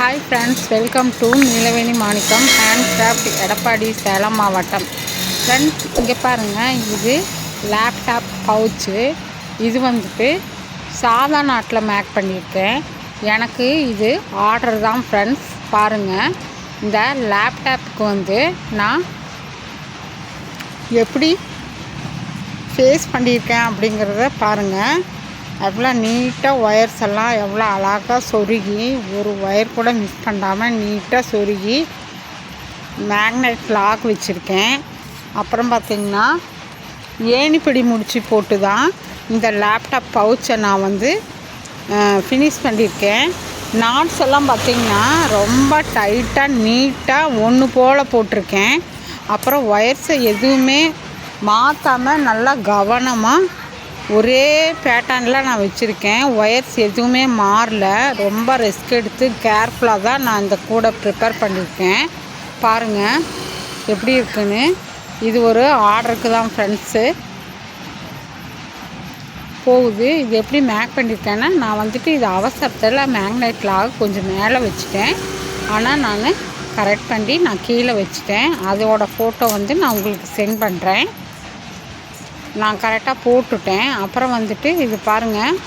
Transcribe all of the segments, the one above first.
Hi friends welcome to Neelaveni Manickam hand craft Edappadi Salem மாவட்டம் friends இங்கே பாருங்கள் இது லேப்டாப் பவுச்சு இது வந்துட்டு சாதா நாட்டில் மேக் பண்ணியிருக்கேன். எனக்கு இது ஆர்டர் தான் ஃப்ரெண்ட்ஸ் பாருங்கள் இந்த லேப்டாப்புக்கு வந்து நான் எப்படி ஃபேஸ் பண்ணியிருக்கேன் அப்படிங்கிறத பாருங்கள் எவ்வளோ நீட்டாக ஒயர்ஸ் எல்லாம் எவ்வளோ அழகாக சொருகி ஒரு ஒயர் கூட மிஸ் பண்ணாமல் நீட்டாக சொருகி மேக்னெட் லாக் வச்சுருக்கேன். அப்புறம் பார்த்திங்கன்னா ஏணிப்படி முடிச்சு போட்டு தான் இந்த லேப்டாப் பவுச்சை நான் வந்து ஃபினிஷ் பண்ணியிருக்கேன். நாட்ஸ் எல்லாம் பார்த்திங்கன்னா ரொம்ப டைட்டாக நீட்டாக ஒன்று போல் போட்டிருக்கேன். அப்புறம் ஒயர்ஸை எதுவுமே மாற்றாமல் நல்லா கவனமாக ஒரே பேட்டர்னில் நான் வச்சுருக்கேன். ஒயர்ஸ் எதுவுமே மாறல. ரொம்ப ரிஸ்க் எடுத்து கேர்ஃபுல்லாக தான் நான் இந்த கூடை ப்ரிப்பேர் பண்ணியிருக்கேன் பாருங்கள் எப்படி இருக்குன்னு. இது ஒரு ஆர்டருக்கு தான் ஃப்ரெண்ட்ஸு போகுது. இது எப்படி மேக் பண்ணியிருக்கேன்னா நான் வந்துட்டு இது அவசரத்தில் மேக்னெட்லாக கொஞ்சம் மேலே வச்சுட்டேன். ஆனால் நான் கரெக்ட் பண்ணி நான் கீழே வச்சுட்டேன். அதோட ஃபோட்டோ வந்து நான் உங்களுக்கு சென்ட் பண்ணுறேன் நான் கரெக்டாக போட்டுட்டேன். அப்புறம் வந்துட்டு இது பாருங்கள்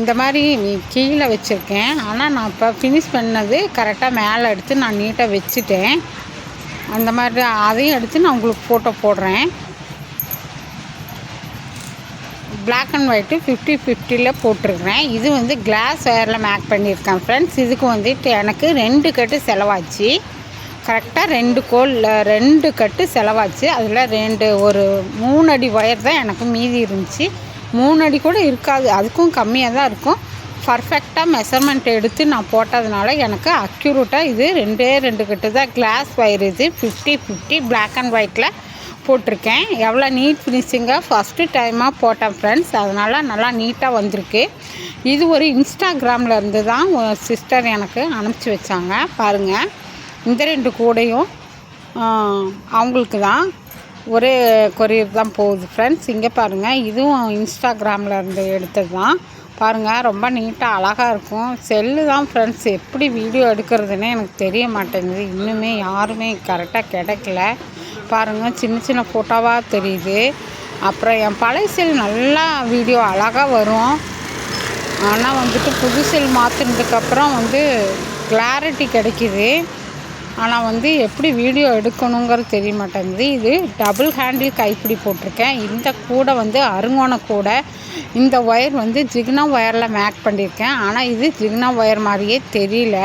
இந்த மாதிரி கீழே வச்சுருக்கேன். ஆனால் நான் இப்போ ஃபினிஷ் பண்ணது கரெக்டாக மேலே எடுத்து நான் நீட்டாக வச்சுட்டேன். அந்த மாதிரி அதையும் எடுத்து நான் உங்களுக்கு ஃபோட்டோ போடுறேன். பிளாக் அண்ட் ஒயிட்டு ஃபிஃப்டி ஃபிஃப்டியில் போட்டிருக்கிறேன். இது வந்து கிளாஸ் ஒயரில் மேக் பண்ணியிருக்கேன் ஃப்ரெண்ட்ஸ் இதுக்கு வந்துட்டு எனக்கு ரெண்டு கட்டு செலவாச்சு. கரெக்டாக ரெண்டு கோல் ரெண்டு கட்டு செலவாச்சு. அதில் ரெண்டு ஒரு மூணு அடி ஒயர் தான் எனக்கு மீதி இருந்துச்சு. மூணு அடி கூட இருக்காது. அதுக்கும் கம்மியாக தான் இருக்கும். பர்ஃபெக்டாக மெஷர்மெண்ட் எடுத்து நான் போட்டதுனால எனக்கு அக்யூரேட்டாக இது ரெண்டே ரெண்டு கட்டு தான். கிளாஸ் ஒயர் இது ஃபிஃப்டி ஃபிஃப்டி பிளாக் அண்ட் ஒயிட்டில் போட்டிருக்கேன். எவ்வளோ நீட் ஃபினிஷிங்காக ஃபஸ்ட்டு டைமாக போட்டேன் ஃப்ரெண்ட்ஸ் அதனால் நல்லா நீட்டாக வந்திருக்கு. இது ஒரு இன்ஸ்டாகிராமில் இருந்து தான் சிஸ்டர் எனக்கு அனுப்பிச்சி வச்சாங்க. பாருங்கள் இந்த ரெண்டு கூடையும் அவங்களுக்கு தான். ஒரே கொரியர் தான் போகுது ஃப்ரெண்ட்ஸ் இங்கே பாருங்கள் இதுவும் இன்ஸ்டாகிராமில் இருந்து எடுத்தது தான். பாருங்கள் ரொம்ப நீட்டாக அழகாக இருக்கும். செல்லு தான் ஃப்ரெண்ட்ஸ் எப்படி வீடியோ எடுக்கிறதுனே எனக்கு தெரிய மாட்டேங்குது. இன்னுமே யாருமே கரெக்டாக கிடைக்கல. பாருங்கள் சின்ன சின்ன ஃபோட்டோவாக தெரியுது. அப்புறம் என் பழைய செல் நல்லா வீடியோ அழகாக வரும். ஆனால் வந்துட்டு புது செல் மாற்றினதுக்கப்புறம் வந்து கிளாரிட்டி கிடைக்கிது. ஆனால் வந்து எப்படி வீடியோ எடுக்கணுங்கிறது தெரிய மாட்டேங்குது. இது டபுள் ஹேண்டில் கைப்பிடி போட்டிருக்கேன். இந்த கூடை வந்து அருங்கோண கூடை. இந்த ஒயர் வந்து ஜிக்னா ஒயரில் மேக் பண்ணியிருக்கேன். ஆனால் இது ஜிக்னா ஒயர் மாதிரியே தெரியல.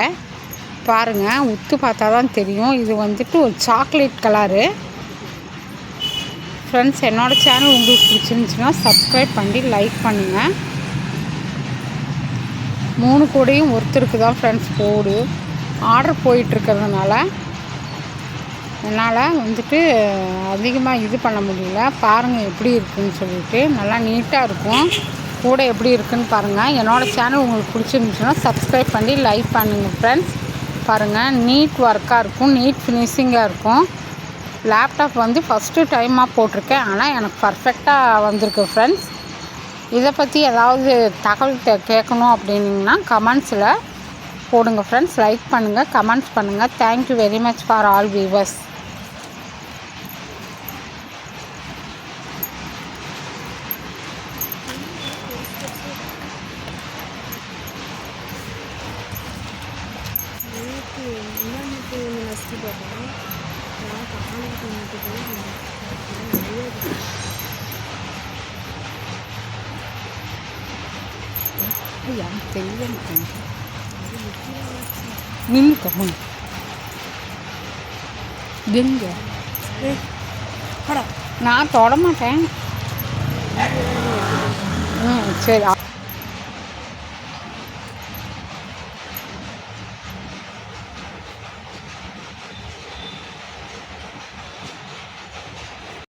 பாருங்கள் உத்து பார்த்தா தான் தெரியும். இது வந்துட்டு ஒரு சாக்லேட் கலரு ஃப்ரெண்ட்ஸ் என்னோடய சேனல் உங்களுக்கு பிடிச்சிருந்துச்சின்னா சப்ஸ்கிரைப் பண்ணி லைக் பண்ணுங்கள் மூணு கூடையும் ஒருத்தருக்கு தான் ஃப்ரெண்ட்ஸ் போடு. ஆர்டர் போயிட்டுருக்கிறதுனால என்னால் வந்துட்டு அதிகமாக இது பண்ண முடியல. பாருங்கள் எப்படி இருக்குன்னு சொல்லிட்டு. நல்லா நீட்டாக இருக்கும். கூட எப்படி இருக்குதுன்னு பாருங்கள் என்னோடய சேனல் உங்களுக்கு பிடிச்சிருந்துச்சுன்னா சப்ஸ்கிரைப் பண்ணி லைக் பண்ணுங்கள் ஃப்ரெண்ட்ஸ் பாருங்கள் நீட் ஒர்க்காக இருக்கும். நீட் ஃபினிஷிங்காக இருக்கும். லேப்டாப் வந்து ஃபஸ்ட்டு டைமாக போட்டிருக்கேன். ஆனால் எனக்கு பர்ஃபெக்டாக வந்திருக்கு ஃப்ரெண்ட்ஸ் இதை பற்றி ஏதாவது தகவல் கேட்கணும் அப்படின்னிங்கன்னா கமெண்ட்ஸில் போடுங்க ஃப்ரெண்ட்ஸ் லைக் பண்ணுங்கள் கமெண்ட்ஸ் பண்ணுங்கள் thank you very much for all viewers mím cả mừng. Điên kìa. Nó to lắm hả sáng ừ, chơi đó